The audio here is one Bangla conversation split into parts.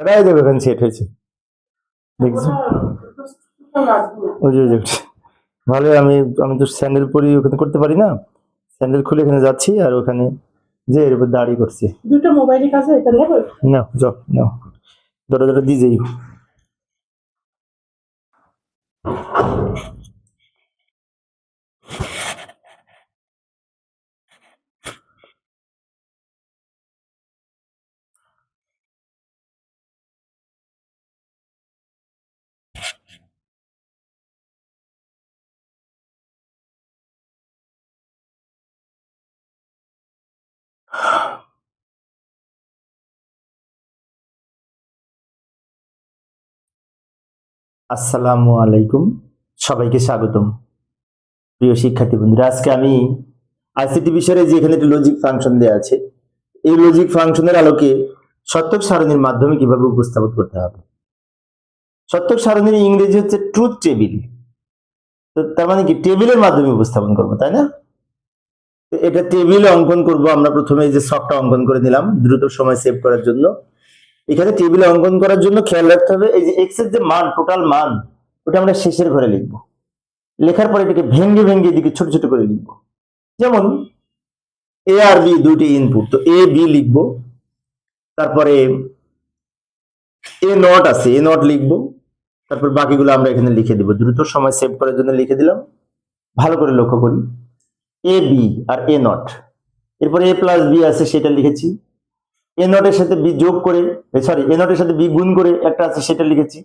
দেখো এখানে সেট হয়েছে। দেখছি। ভালো আমি আমি তো স্যান্ডেল পরি ওখানে করতে পারি না। স্যান্ডেল খুলে এখানে যাচ্ছি আর ওখানে যে এর উপর দাঁড়িয়ে করছি। দুটো মোবাইলের কাছে এটা নেবে? না যাও নাও। দরজাটা দিয়ে যাই। আসসালামু আলাইকুম। সবাইকে স্বাগতম। প্রিয় শিক্ষার্থী বন্ধুরা, আজকে আমি আইসিটি বিষয়ে যে এখানে একটি লজিক ফাংশন দেওয়া আছে, এই লজিক ফাংশনের আলোকে সত্যক সারণীর মাধ্যমে কীভাবে উপস্থাপন করতে হবে? সত্যক সারণীর ইংরেজি হচ্ছে ট্রুথ টেবিল তো তার মানে কি? টেবিলের মাধ্যমে উপস্থাপন করব, তাই না? এটা টেবিলে অঙ্কন করব। আমরা প্রথমে যে সফটটা অঙ্কন করে নিলাম, দ্রুত সময় সেভ করার জন্য। এখানে টেবিলে অঙ্কন করার জন্য খেয়াল রাখতে হবে। এই যে এক্সের যে মান টোটাল মান, ওটা আমরা শেষের ঘরে লিখব। লেখার পরে এটাকে ভেঙ্গে ভেঙ্গে এদিকে ছোট ছোট করে লিখব। যেমন এ আর বি দুইটি ইনপুট তো এ বি লিখব। তারপরে এ নট আছে এ নট লিখব। তারপর বাকিগুলো আমরা এখানে লিখে দিব। দ্রুত সময় সেভ করার জন্য লিখে দিলাম। ভালো করে লক্ষ্য করি। A B R A not এরপরে এ প্লাস বি আছে, সেটা লিখেছি। এ নটের সাথে বি যোগ করে সরি এ নটের সাথে বি গুণ করে একটা আছে, সেটা লিখেছি।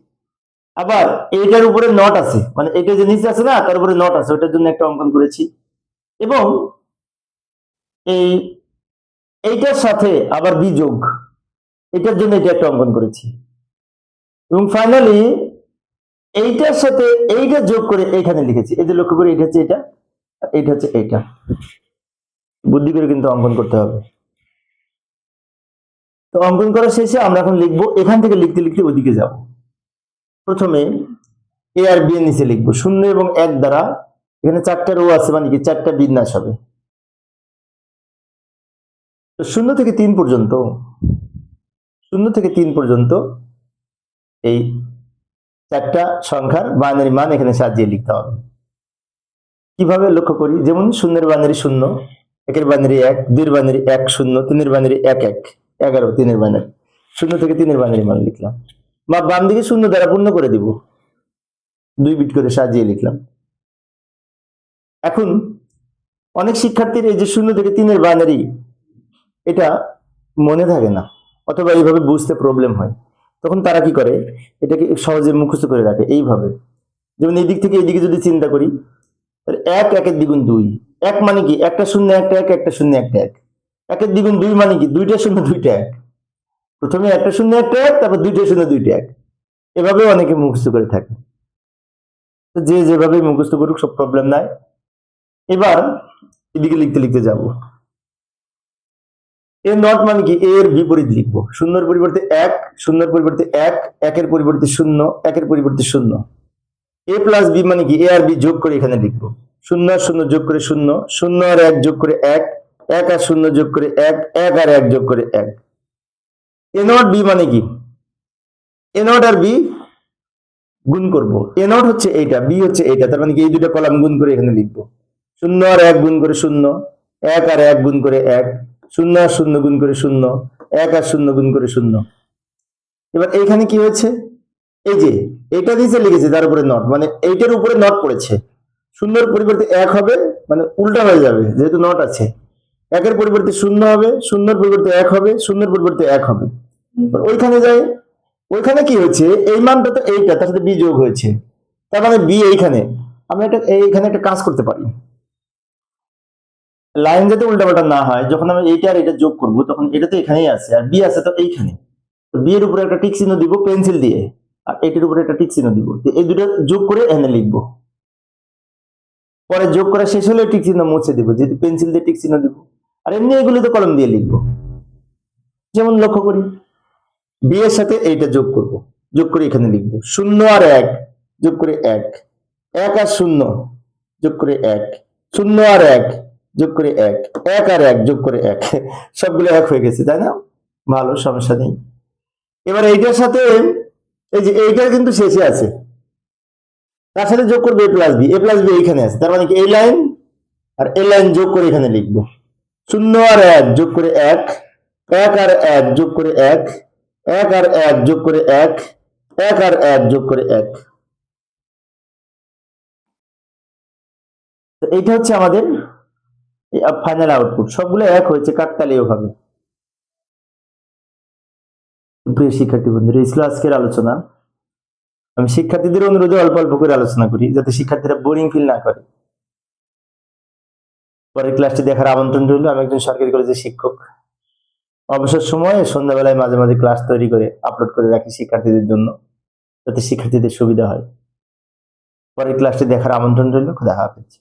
আবার এইটার উপরে নট আছে মানে এটা যে নিচে আছে না, তার উপরে নট আছে, ওটার জন্য একটা অঙ্কন করেছি। এবং এই, এইটার সাথে আবার বি যোগ, এটার জন্য এটা একটা অঙ্কন করেছি। এবং ফাইনালি এইটার সাথে এইটা যোগ করে এইখানে লিখেছি। এই যে লক্ষ্য করে, এটা হচ্ছে এটা এইটা হচ্ছে এইটা বুদ্ধি করে কিন্তু অঙ্কন করতে হবে। তো অঙ্কন করা শেষে আমরা এখন লিখব, এখান থেকে লিখতে লিখতে ওদিকে যাব। প্রথমে এ আর বি এর নিচে লিখব, শূন্য এবং এক দ্বারা, এখানে চারটা রো আছে মানে কি চারটা বিন্যাস হবে। তো শূন্য থেকে তিন পর্যন্ত, শূন্য থেকে তিন পর্যন্ত এই চারটা সংখ্যার বাইনারি মান এখানে সাজিয়ে লিখতে হবে। কীভাবে লক্ষ্য করি? যেমন শূন্যের বাইনারি শূন্য, একের বাইনারি এক, দুইয়ের বাইনারি এক শূন্য, তিনের বাইনারি এক এক। এগারো, তিনের বাইনারি শূন্য থেকে তিনের বাইনারি মান লিখলাম। বা বাম দিকে শূন্য দ্বারা পূর্ণ করে দিব। দুই বিট করে সাজিয়ে লিখলাম। এখন অনেক শিক্ষার্থীর এই যে শূন্য থেকে তিনের বাইনারি এটা মনে থাকে না, অথবা এইভাবে বুঝতে প্রবলেম হয়। তখন তারা কি করে? এটাকে সহজে মুখস্থ করে রাখে এইভাবে। যেমন এই দিক থেকে এইদিকে যদি চিন্তা করি, তাহলে এক, একের দ্বিগুণ দুই। এক মানে কি? একটা শূন্য, একটা এক, একটা শূন্য, একটা এক। একের দ্বিগুণ দুই মানে কি? দুইটা শূন্য দুইটা এক। প্রথমে একটা শূন্য একটা এক, তারপর দুইটা শূন্য দুইটা এক। এভাবে অনেকে মুখস্থ করে থাকে। যে যেভাবে মুখস্থ করুক, সব প্রবলেম নাই। এবার এদিকে লিখতে লিখতে যাব। এ নট মানে কি? এর বিপরীত লিখব। শূন্যর পরিবর্তে এক, শূন্যর পরিবর্তে এক, একের পরিবর্তে শূন্য, একের পরিবর্তে শূন্য। এ প্লাস বি মানে কি? এ আর বি যোগ করে এখানে লিখব। শূন্য আর শূন্য যোগ করে শূন্য শূন্য আর এক যোগ করে এক এক আর শূন্য যোগ করে এক এক আর এক যোগ করে এক। এ নট বি মানে কি? এ নট আর বি গুণ করব। এ নট হচ্ছে এইটা, বি হচ্ছে এইটা, তার মানে কি এই দুটো কলাম গুণ করে এখানে লিখব। শূন্য আর এক গুণ করে শূন্য, এক আর এক গুণ করে এক, শূন্য আর শূন্য গুণ করে শূন্য, এক আর শূন্য গুণ করে শূন্য। এবার এইখানে কি হয়েছে? এই যে, এটা নিচে লিখেছে, তার উপরে নট মানে এইটার উপরে নট পড়েছে। শূন্যর পরিবর্তে এক হবে মানে উল্টা হয়ে যাবে, যেহেতু নট আছে। একের পরিবর্তে শূন্য হবে শূন্যর পরিবর্তে এক হবে শূন্যর পরিবর্তে এক হবে। ওইখানে যায় ওইখানে কি হয়েছে? এই মানটা তো এইটা তার সাথে বি যোগ হয়েছে। তার মানে বি এইখানে। আমরা এটা এইখানে একটা কাজ করতে পারি। লাইন যাতে উল্টাপাল্টা না হয় যখন আমি এইটা আর এটা যোগ করব তখন এটা তো এখানেই আছে আর বি আছে তো এইখানে। তো বি এর উপরে একটা টিক চিহ্ন দিব পেন্সিল দিয়ে আর এটির উপরে একটা টিক চিহ্ন দিব। তো এই দুটো যোগ করে এখানে লিখব। পরে যোগ করা শেষ হলে টিক চিহ্ন মুছে দিব যেহেতু পেন্সিল দিয়ে টিক চিহ্ন দিব। আর এমনি এগুলো তো কলম দিয়ে লিখব। যেমন লক্ষ্য করি বি এর সাথে এইটা যোগ করব, যোগ করে এখানে লিখব। শূন্য আর এক, যোগ করে এক। এক আর শূন্য, যোগ করে এক। শূন্য আর এক, যোগ করে এক। এক আর এক, যোগ করে এক। সবগুলো এক হয়ে গেছে, তাই না? ভালো, সমস্যা নেই। এবার এইটার সাথে, এই যে এইটার কিন্তু শেষে আছে। তার সাথে যোগ করবে A plus B A plus B এইখানে আছে। তার মানে কি? এই লাইন আর এ লাইন যোগ করে এখানে লিখব। শূন্য আর এক যোগ করে এক এক আর এক যোগ করে এক এক আর এক যোগ করে এক এক আর এক যোগ করে এক। এইটা হচ্ছে আমাদের ফাইনাল আউটপুট সবগুলো এক হয়েছে, কাকতালীয় ভাবে। প্রিয় শিক্ষার্থী বন্ধুরা, এই ছিল আজকের আলোচনা। আমি শিক্ষার্থীদের অনুরোধে অল্প অল্প করে আলোচনা করি, যাতে শিক্ষার্থীরা বোরিং ফিল না করে। পরের ক্লাসটি দেখার আমন্ত্রণ রইল। আমি একজন সরকারি কলেজের শিক্ষক। অবসর সময়ে সন্ধ্যাবেলায় মাঝে মাঝে ক্লাস তৈরি করে আপলোড করে রাখি শিক্ষার্থীদের জন্য, যাতে শিক্ষার্থীদের সুবিধা হয়। পরের ক্লাসটি দেখার আমন্ত্রণ রইল। দেখা হাফেজ।